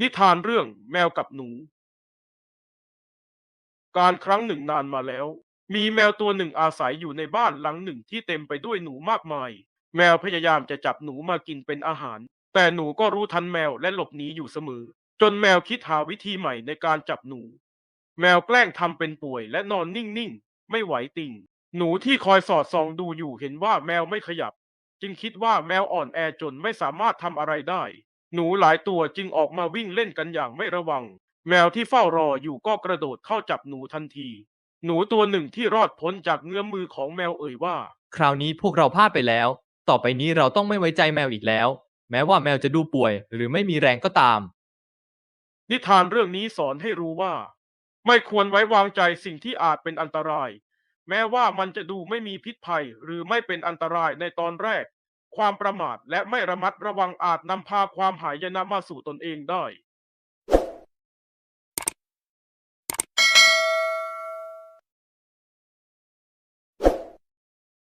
นิทานเรื่องแมวกับหนู การครั้งหนึ่งนานมาแล้ว มีแมวตัวหนึ่งอาศัยอยู่ในบ้านหลังหนึ่งที่เต็มไปด้วยหนูมากมาย แมวพยายามจะจับหนูมากินเป็นอาหาร แต่หนูก็รู้ทันแมวและหลบหนีอยู่เสมอ จนแมวคิดหาวิธีใหม่ในการจับหนู แมวแกล้งทำเป็นป่วยและนอนนิ่งๆ ไม่ไหวติงหนูที่คอยสอดส่องดูอยู่เห็นว่าแมวไม่ขยับ จึงคิดว่าแมวอ่อนแอจนไม่สามารถทำอะไรได้ หนูหลายตัวจึงออกมาวิ่งเล่นกันอย่างไม่ระวัง แมวที่เฝ้ารออยู่ก็กระโดดเข้าจับหนูทันที หนูตัวหนึ่งที่รอดพ้นจากเงื้อมมือของแมวเอ่ยว่า คราวนี้พวกเราพลาดไปแล้ว ต่อไปนี้เราต้องไม่ไว้ใจแมวอีกแล้ว แม้ว่าแมวจะดูป่วย หรือไม่มีแรงก็ตาม นิทานเรื่องนี้สอนให้รู้ว่า ไม่ควรไว้วางใจสิ่งที่อาจเป็นอันตราย แม้ว่ามันจะดูไม่มีพิษภัยหรือไม่เป็นอันตรายในตอนแรก ความประมาทและไม่ระมัดระวังอาจนำพาความหายนะมาสู่ตนเองได้